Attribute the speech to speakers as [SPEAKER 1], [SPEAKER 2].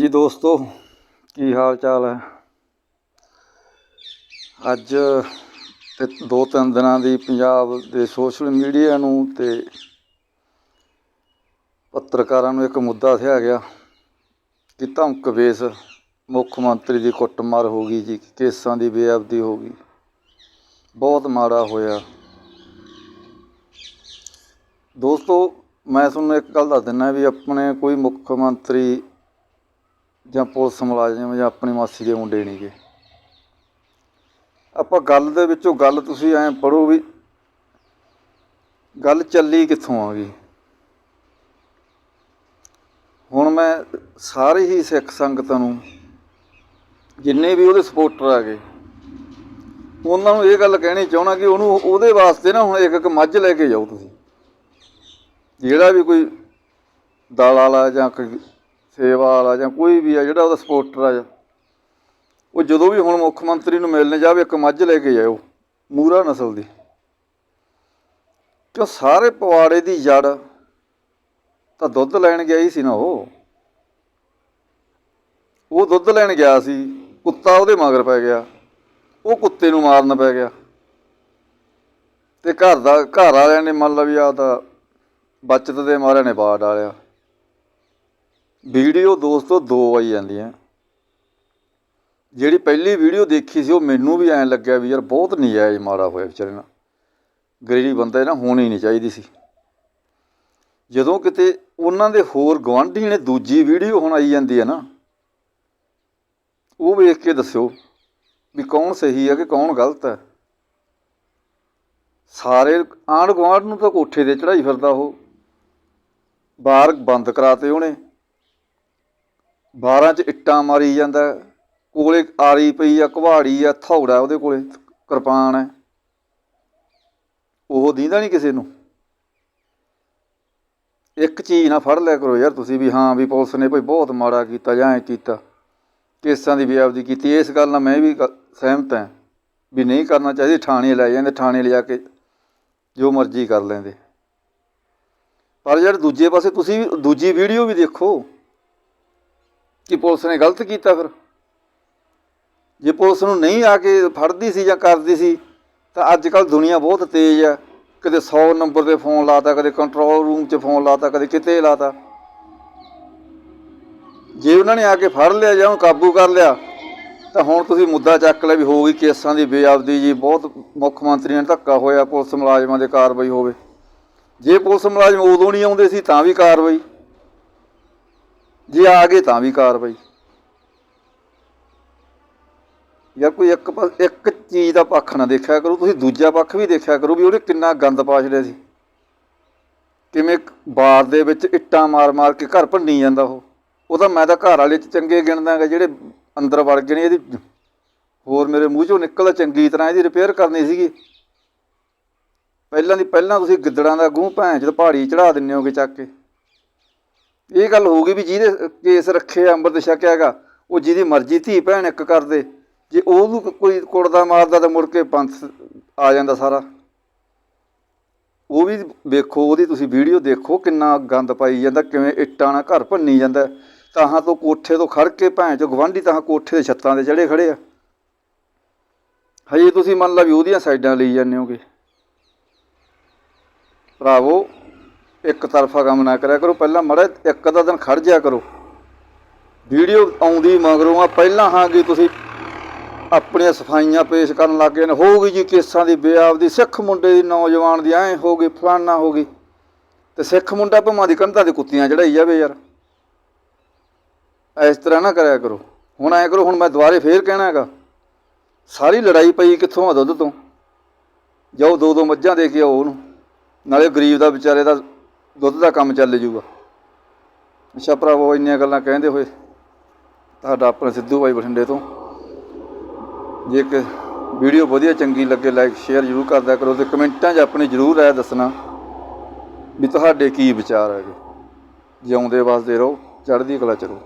[SPEAKER 1] ਜੀ ਦੋਸਤੋ, ਕੀ ਹਾਲ ਚਾਲ ਹੈ? ਅੱਜ ਦੋ ਤਿੰਨ ਦਿਨਾਂ ਦੀ ਪੰਜਾਬ ਦੇ ਸੋਸ਼ਲ ਮੀਡੀਆ ਨੂੰ ਤੇ ਪੱਤਰਕਾਰਾਂ ਨੂੰ ਇੱਕ ਮੁੱਦਾ ਸਿਆ ਗਿਆ ਕਿ ਧਮਕ ਵੇਸ ਮੁੱਖ ਮੰਤਰੀ ਦੀ ਕੁੱਟਮਾਰ ਹੋ ਗਈ ਜੀ, ਕੇਸਾਂ ਦੀ ਬੇਅਬਦੀ ਹੋ ਗਈ। ਬਹੁਤ ਮਾੜਾ ਹੋਇਆ। ਦੋਸਤੋ, ਮੈਂ ਤੁਹਾਨੂੰ ਇੱਕ ਗੱਲ ਦੱਸ ਦਿੰਦਾ ਵੀ ਆਪਣੇ ਕੋਈ ਮੁੱਖ ਮੰਤਰੀ ਜਾਂ ਪੁਲਿਸ ਮੁਲਾਜ਼ਮ ਜਾਂ ਆਪਣੀ ਮਾਸੀ ਦੇ ਮੁੰਡੇ ਨਹੀਂਗੇ ਆਪਾਂ ਗੱਲ ਦੇ ਵਿੱਚੋਂ ਗੱਲ ਤੁਸੀਂ ਐਂ ਪੜੋ ਵੀ ਗੱਲ ਚੱਲੀ ਕਿੱਥੋਂ ਆ ਗਈ। ਹੁਣ ਮੈਂ ਸਾਰੇ ਹੀ ਸਿੱਖ ਸੰਗਤਾਂ ਨੂੰ, ਜਿੰਨੇ ਵੀ ਉਹਦੇ ਸਪੋਰਟਰ ਆ ਗਏ, ਉਹਨਾਂ ਨੂੰ ਇਹ ਗੱਲ ਕਹਿਣੀ ਚਾਹਣਾ ਕਿ ਉਹਨੂੰ ਉਹਦੇ ਵਾਸਤੇ ਨਾ ਹੁਣ ਇੱਕ ਇੱਕ ਮੱਝ ਲੈ ਕੇ ਜਾਓ ਤੁਸੀਂ। ਜਿਹੜਾ ਵੀ ਕੋਈ ਦਾਲ ਵਾਲਾ ਜਾਂ ਕੋਈ ਸੇਵਾ ਵਾਲਾ ਜਾਂ ਕੋਈ ਵੀ ਆ, ਜਿਹੜਾ ਉਹਦਾ ਸਪੋਰਟਰ ਆ ਉਹ ਜਦੋਂ ਵੀ ਹੁਣ ਮੁੱਖ ਮੰਤਰੀ ਨੂੰ ਮਿਲਣ ਜਾਵੇ, ਇੱਕ ਮੱਝ ਲੈ ਕੇ ਜਾਇਓ, ਮੂਰਾ ਨਸਲ ਦੀ ਕਿਉਂ ਸਾਰੇ ਪਵਾੜੇ ਦੀ ਜੜ, ਤਾਂ ਦੁੱਧ ਲੈਣ ਗਿਆ ਹੀ ਸੀ ਨਾ ਉਹ। ਉਹ ਦੁੱਧ ਲੈਣ ਗਿਆ ਸੀ, ਕੁੱਤਾ ਉਹਦੇ ਮਗਰ ਪੈ ਗਿਆ, ਉਹ ਕੁੱਤੇ ਨੂੰ ਮਾਰਨ ਪੈ ਗਿਆ। ਤੇ ਘਰ ਦਾ, ਘਰ ਵਾਲਿਆਂ ਨੇ ਮੰਨ ਲਾ ਵੀ ਆ ਤਾਂ ਬਚਤ ਦੇ ਮਾਰੇ ਨੇ ਬਾੜ ਡਾਲਿਆ ਵੀਡੀਓ ਦੋਸਤੋ ਦੋ ਆਈ ਜਾਂਦੀਆਂ ਜਿਹੜੀ ਪਹਿਲੀ ਵੀਡੀਓ ਦੇਖੀ ਸੀ, ਉਹ ਮੈਨੂੰ ਵੀ ਐਂ ਲੱਗਿਆ ਵੀ ਯਾਰ ਬਹੁਤ ਨਜਾਇਜ਼ ਮਾੜਾ ਹੋਇਆ ਵਿਚਾਰੇ ਨਾਲ। ਗਰੀਬ ਬੰਦਾ ਇਹ ਨਾ ਹੋਣੀ ਨਹੀਂ ਚਾਹੀਦੀ ਸੀ। ਜਦੋਂ ਕਿਤੇ ਉਹਨਾਂ ਦੇ ਹੋਰ ਗਵਾਂਢੀ ਨੇ ਦੂਜੀ ਵੀਡੀਓ ਹੁਣ ਆਈ ਜਾਂਦੀ ਹੈ ਨਾ, ਉਹ ਵੇਖ ਕੇ ਦੱਸਿਓ ਵੀ ਕੌਣ ਸਹੀ ਹੈ ਕਿ ਕੌਣ ਗਲਤ ਹੈ। ਸਾਰੇ ਆਂਢ ਗੁਆਂਢ ਨੂੰ ਤਾਂ ਕੋਠੇ ਤੇ ਚੜਾਈ ਫਿਰਦਾ ਉਹ। ਬਾਹਰ ਬੰਦ ਕਰਾਤੇ ਉਹਨੇ। ਬਾਰਾਂ 'ਚ ਇੱਟਾਂ ਮਾਰੀ ਜਾਂਦਾ ਕੋਲੇ ਆਰੀ ਪਈ ਆ ਕੁਹਾੜੀ ਆ, ਥੌੜਾ ਉਹਦੇ ਕੋਲੇ, ਕਿਰਪਾਨ ਹੈ। ਉਹ ਦੀਂਦਾ ਨਹੀਂ ਕਿਸੇ ਨੂੰ। ਇੱਕ ਚੀਜ਼ ਨਾ ਫੜ ਲਿਆ ਕਰੋ ਯਾਰ ਤੁਸੀਂ ਵੀ, ਹਾਂ ਵੀ ਪੁਲਿਸ ਨੇ ਕੋਈ ਬਹੁਤ ਮਾੜਾ ਕੀਤਾ ਜਾਂ ਐ ਕੀਤਾ। ਕੇਸਾਂ ਦੀ ਬੇਅਬਦੀ ਕੀਤੀ। ਇਸ ਗੱਲ ਨਾਲ ਮੈਂ ਵੀ ਸਹਿਮਤ ਹਾਂ ਵੀ ਨਹੀਂ ਕਰਨਾ ਚਾਹੀਦਾ। ਥਾਣੇ ਲੈ ਜਾਂਦੇ ਥਾਣੇ ਲਿਜਾ ਕੇ ਜੋ ਮਰਜ਼ੀ ਕਰ ਲੈਂਦੇ। ਪਰ ਯਾਰ ਦੂਜੇ ਪਾਸੇ ਤੁਸੀਂ ਦੂਜੀ ਵੀਡੀਓ ਵੀ ਦੇਖੋ। ਕਿ ਪੁਲਿਸ ਨੇ ਗਲਤ ਕੀਤਾ ਫਿਰ? ਜੇ ਪੁਲਿਸ ਨੂੰ ਨਹੀਂ ਆ ਕੇ ਫੜਦੀ ਸੀ ਜਾਂ ਕਰਦੀ ਸੀ, ਤਾਂ ਅੱਜ ਕੱਲ ਦੁਨੀਆ ਬਹੁਤ ਤੇਜ਼ ਆ। ਕਦੇ 100 ਨੰਬਰ ਤੇ ਫੋਨ ਲਾਤਾ, ਕਦੇ ਕੰਟਰੋਲ ਰੂਮ 'ਚ ਫੋਨ ਲਾਤਾ, ਕਦੇ ਕਿਤੇ ਲਾਤਾ। ਜੇ ਉਹਨਾਂ ਨੇ ਆ ਕੇ ਫੜ ਲਿਆ ਜਾਂ ਉਹਨੂੰ ਕਾਬੂ ਕਰ ਲਿਆ, ਤਾਂ ਹੁਣ ਤੁਸੀਂ ਮੁੱਦਾ ਚੱਕ ਲਿਆ ਵੀ ਹੋ ਗਈ ਕੇਸਾਂ ਦੀ ਬੇਅਬਦੀ ਜੀ। ਬਹੁਤ ਮੁੱਖ ਮੰਤਰੀ ਨੇ ਧੱਕਾ ਹੋਇਆ ਪੁਲਿਸ ਮੁਲਾਜ਼ਮਾਂ ਦੇ ਕਾਰਵਾਈ ਹੋਵੇ। ਜੇ ਪੁਲਿਸ ਮੁਲਾਜ਼ਮ ਉਦੋਂ ਨਹੀਂ ਆਉਂਦੇ ਸੀ, ਤਾਂ ਵੀ ਕਾਰਵਾਈ। ਜੇ ਆ ਗਏ ਤਾਂ ਵੀ ਕਾਰਵਾਈ। ਯਾਰ ਕੋਈ ਇੱਕ ਇੱਕ ਚੀਜ਼ ਦਾ ਪੱਖ ਨਾ ਦੇਖਿਆ ਕਰੋ, ਤੁਸੀਂ ਦੂਜਾ ਪੱਖ ਵੀ ਦੇਖਿਆ ਕਰੋ ਵੀ ਉਹਨੇ ਕਿੰਨਾ ਗੰਦ ਪਾ ਛੜਿਆ ਸੀ। ਕਿਵੇਂ ਇੱਕ ਬਾਰ ਦੇ ਵਿੱਚ ਇੱਟਾਂ ਮਾਰ-ਮਾਰ ਕੇ ਘਰ ਭੰਨੀ ਜਾਂਦਾ ਉਹ। ਉਹ ਤਾਂ ਮੈਂ ਤਾਂ ਘਰ ਵਾਲੇ ਚ ਚੰਗੇ ਗਿਣਦਾ ਗਾ ਜਿਹੜੇ ਅੰਦਰ ਵੜ ਗਏ ਨੇ, ਇਹਦੀ ਹੋਰ ਮੇਰੇ ਮੂੰਹ ਚੋਂ ਨਿਕਲ ਚੰਗੀ ਤਰ੍ਹਾਂ ਇਹਦੀ ਰਿਪੇਅਰ ਕਰਨੀ ਸੀਗੀ। ਪਹਿਲਾਂ ਦੀ ਪਹਿਲਾਂ ਤੁਸੀਂ ਗਿੱਦੜਾਂ ਦਾ ਗੂੰ ਭੈਣ ਜਦ ਪਹਾੜੀ ਚੜਾ ਦਿੰਨੇ ਹੋਗੇ ਚੱਕ ਕੇ। ਇਹ ਗੱਲ ਹੋ ਗਈ ਵੀ ਜਿਹਦੇ ਕੇਸ ਰੱਖੇ ਆ, ਅੰਮ੍ਰਿਤ ਛਕਿਆ ਹੈਗਾ ਉਹ ਜਿਹਦੀ ਮਰਜ਼ੀ ਧੀ ਭੈਣ ਇੱਕ ਕਰਦੇ ਜੇ ਉਹਨੂੰ ਕੋਈ ਕੁੜਦਾ ਮਾਰਦਾ ਤਾਂ ਮੁੜ ਕੇ ਪੰਥ ਆ ਜਾਂਦਾ ਸਾਰਾ। ਉਹ ਵੀ ਵੇਖੋ ਉਹਦੀ ਤੁਸੀਂ ਵੀਡੀਓ ਦੇਖੋ ਕਿੰਨਾ ਗੰਦ ਪਾਈ ਜਾਂਦਾ ਕਿਵੇਂ ਇੱਟਾਂ ਨਾਲ ਘਰ ਭੰਨੀ ਜਾਂਦਾ। ਤਾਹਾਂ ਤੋਂ ਕੋਠੇ ਤੋਂ ਖੜ ਕੇ ਭੈਣ ਚੋ ਗਵਾਂਢੀ ਤਾਂ ਕੋਠੇ ਦੇ ਛੱਤਾਂ ਦੇ ਚੜੇ ਖੜੇ ਆ। ਹਜੇ ਤੁਸੀਂ ਮੰਨ ਲਾ ਵੀ ਉਹਦੀਆਂ ਸਾਈਡਾਂ ਲਈ ਜਾਂਦੇ ਹੋਗੇ। ਭਰਾਵੋ ਇੱਕ ਤਰਫਾ ਕੰਮ ਨਾ ਕਰਿਆ ਕਰੋ, ਪਹਿਲਾਂ ਮੜਾ ਇੱਕ ਅੱਧਾ ਦਿਨ ਖੜ ਜਿਆ ਕਰੋ। ਵੀਡੀਓ ਆਉਂਦੀ ਮਗਰੋਂ ਆ, ਪਹਿਲਾਂ ਹਾਂ ਕਿ ਤੁਸੀਂ ਆਪਣੀਆਂ ਸਫਾਈਆਂ ਪੇਸ਼ ਕਰਨ ਲੱਗ ਗਏ ਨੇ, ਹੋ ਗਈ ਜੀ ਕੇਸਾਂ ਦੀ ਬੇਆਬਦੀ ਸਿੱਖ ਮੁੰਡੇ ਦੀ, ਨੌਜਵਾਨ ਦੀ, ਐ ਹੋ ਗਈ, ਫਲਾਨਾ ਹੋ ਗਈ। ਤੇ ਸਿੱਖ ਮੁੰਡਾ ਭਮਾਂ ਦੀ ਕੰਧਾਂ ਤੇ ਕੁੱਤੀਆਂ ਚੜਾਈ ਜਾਵੇ ਯਾਰ। ਇਸ ਤਰ੍ਹਾਂ ਨਾ ਕਰਿਆ ਕਰੋ। ਹੁਣ ਐ ਕਰੋ, ਹੁਣ ਮੈਂ ਦੁਬਾਰੇ ਫੇਰ ਕਹਿਣਾ ਹੈਗਾ, ਸਾਰੀ ਲੜਾਈ ਪਈ ਕਿੱਥੋਂ ਆ ਦੁੱਧ ਤੋਂ? ਜਾਓ ਦੋ ਦੋ ਮੱਝਾਂ ਦੇ ਕੇ ਆਓ ਉਹਨੂੰ। ਨਾਲੇ ਗਰੀਬ ਦਾ ਵਿਚਾਰੇ ਦਾ ਦੁੱਧ ਦਾ ਕੰਮ ਚੱਲ ਜੂਗਾ। ਅੱਛਾ ਭਰਾਵੋ, ਇੰਨੀਆਂ ਗੱਲਾਂ ਕਹਿੰਦੇ ਹੋਏ ਤੁਹਾਡਾ ਆਪਣਾ ਸਿੱਧੂ ਭਾਈ ਬਠਿੰਡੇ ਤੋਂ। ਜੇ ਕਿ ਵੀਡੀਓ ਵਧੀਆ ਚੰਗੀ ਲੱਗੇ ਲਾਈਕ ਸ਼ੇਅਰ ਜ਼ਰੂਰ ਕਰਦਾ ਕਰੋ ਤੇ ਕਮੈਂਟਾਂ 'ਚ ਆਪਣੇ ਜ਼ਰੂਰ ਰਾਏ ਦੱਸਣਾ ਵੀ ਤੁਹਾਡੇ ਕੀ ਵਿਚਾਰ ਹੈਗੇ। ਜਿਉਂਦੇ ਵਸਦੇ ਰਹੋ, ਚੜ੍ਹਦੀ ਕਲਾ ਚ ਰਹੋ।